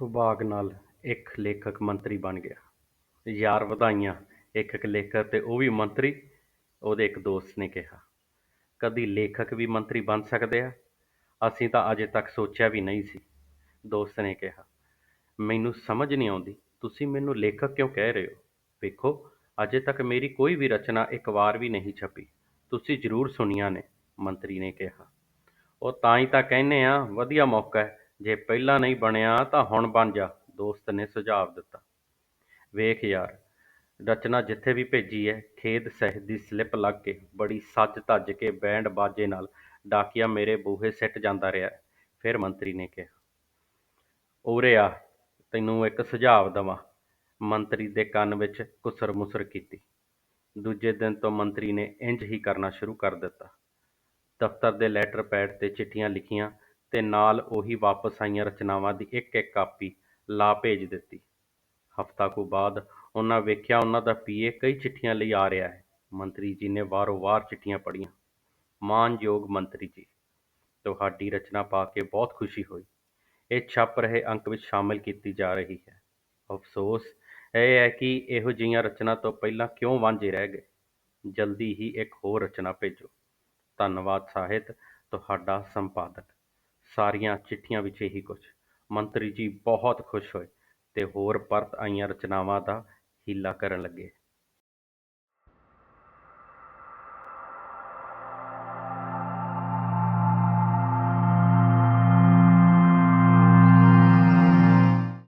ਸੁਭਾਗ ਨਾਲ ਇੱਕ ਲੇਖਕ ਮੰਤਰੀ ਬਣ ਗਿਆ। ਯਾਰ ਵਧਾਈਆਂ, ਇੱਕ ਇੱਕ ਲੇਖਕ ਤੇ ਉਹ ਵੀ ਮੰਤਰੀ, ਉਹਦੇ ਇੱਕ ਦੋਸਤ ਨੇ ਕਿਹਾ। ਕਦੀ ਲੇਖਕ ਵੀ ਮੰਤਰੀ ਬਣ ਸਕਦੇ ਆ? ਅਸੀਂ ਤਾਂ ਅਜੇ ਤੱਕ ਸੋਚਿਆ ਵੀ ਨਹੀਂ ਸੀ, ਦੋਸਤ ਨੇ ਕਿਹਾ। ਮੈਨੂੰ ਸਮਝ ਨਹੀਂ ਆਉਂਦੀ, ਤੁਸੀਂ ਮੈਨੂੰ ਲੇਖਕ ਕਿਉਂ ਕਹਿ ਰਹੇ ਹੋ? ਵੇਖੋ, ਅਜੇ ਤੱਕ ਮੇਰੀ ਕੋਈ ਵੀ ਰਚਨਾ ਇੱਕ ਵਾਰ ਵੀ ਨਹੀਂ ਛਪੀ। ਤੁਸੀਂ ਜ਼ਰੂਰ ਸੁਣੀਆਂ ਨੇ, ਮੰਤਰੀ ਨੇ ਕਿਹਾ। ਉਹ ਤਾਂ ਹੀ ਤਾਂ ਕਹਿੰਨੇ ਆ, ਵਧੀਆ ਮੌਕਾ ਹੈ। ਜੇ ਪਹਿਲਾਂ ਨਹੀਂ ਬਣਿਆ ਤਾਂ ਹੁਣ ਬਣ ਜਾ। ਦੋਸਤ ਨੇ ਸੁਝਾਅ ਦਿੱਤਾ। ਵੇਖ ਯਾਰ, ਰਚਨਾ ਜਿੱਥੇ ਵੀ ਭੇਜੀ ਹੈ ਖੇਦ ਸਹਿਤ ਦੀ ਸਲਿੱਪ ਲੱਗ ਕੇ ਬੜੀ ਸੱਜ ਧੱਜ ਕੇ ਬੈਂਡ ਬਾਜੇ ਨਾਲ ਡਾਕੀਆ ਮੇਰੇ ਬੂਹੇ ਸਿੱਟ ਜਾਂਦਾ ਰਿਹਾ। ਫਿਰ ਮੰਤਰੀ ਨੇ ਕਿਹਾ, ਉਰੇ ਆ, ਤੈਨੂੰ ਇੱਕ ਸੁਝਾਅ ਦਵਾਂ। ਮੰਤਰੀ ਦੇ ਕੰਨ ਵਿੱਚ ਕੁਸਰ ਮੁਸਰ ਕੀਤੀ। ਦੂਜੇ ਦਿਨ ਤੋਂ ਮੰਤਰੀ ਨੇ ਇੰਜ ਹੀ ਕਰਨਾ ਸ਼ੁਰੂ ਕਰ ਦਿੱਤਾ। ਦਫ਼ਤਰ ਦੇ ਲੈਟਰ ਪੈਡ ਤੇ ਚਿੱਠੀਆਂ ਲਿਖੀਆਂ ਤੇ ਨਾਲ ਉਹੀ ਵਾਪਸ ਆਈਆਂ ਰਚਨਾਵਾਂ ਦੀ ਇੱਕ ਇੱਕ ਕਾਪੀ ਲਾ ਭੇਜ ਦਿੱਤੀ। ਹਫ਼ਤਾ ਕੁ ਬਾਅਦ ਉਹਨਾਂ ਵੇਖਿਆ ਉਹਨਾਂ ਦਾ ਪੀਏ ਕਈ ਚਿੱਠੀਆਂ ਲਈ ਆ ਰਿਹਾ ਹੈ। ਮੰਤਰੀ ਜੀ ਨੇ ਵਾਰੋ-ਵਾਰ ਚਿੱਠੀਆਂ ਪੜ੍ਹੀਆਂ। ਮਾਣਯੋਗ ਮੰਤਰੀ ਜੀ, ਤੁਹਾਡੀ ਰਚਨਾ ਪਾ ਕੇ ਬਹੁਤ ਖੁਸ਼ੀ ਹੋਈ। ਇਹ ਛਪ ਰਹੇ ਅੰਕ ਵਿੱਚ ਸ਼ਾਮਿਲ ਕੀਤੀ ਜਾ ਰਹੀ ਹੈ। ਅਫਸੋਸ ਇਹ ਹੈ ਕਿ ਇਹੋ ਜਿਹੀਆਂ ਰਚਨਾ ਤੋਂ ਪਹਿਲਾਂ ਕਿਉਂ ਵਾਂਝੇ ਰਹਿ ਗਏ? ਜਲਦੀ ਹੀ ਇੱਕ ਹੋਰ ਰਚਨਾ ਭੇਜੋ। ਧੰਨਵਾਦ ਸਾਹਿਤ, ਤੁਹਾਡਾ ਸੰਪਾਦਕ। ਸਾਰੀਆਂ ਚਿੱਠੀਆਂ ਵਿੱਚ ਇਹੀ ਕੁਝ ਮੰਤਰੀ ਜੀ ਬਹੁਤ ਖੁਸ਼ ਹੋਏ ਤੇ ਹੋਰ ਪਰਤ ਆਈਆਂ ਰਚਨਾਵਾਂ ਦਾ ਹੀਲਾ ਕਰਨ ਲੱਗੇ।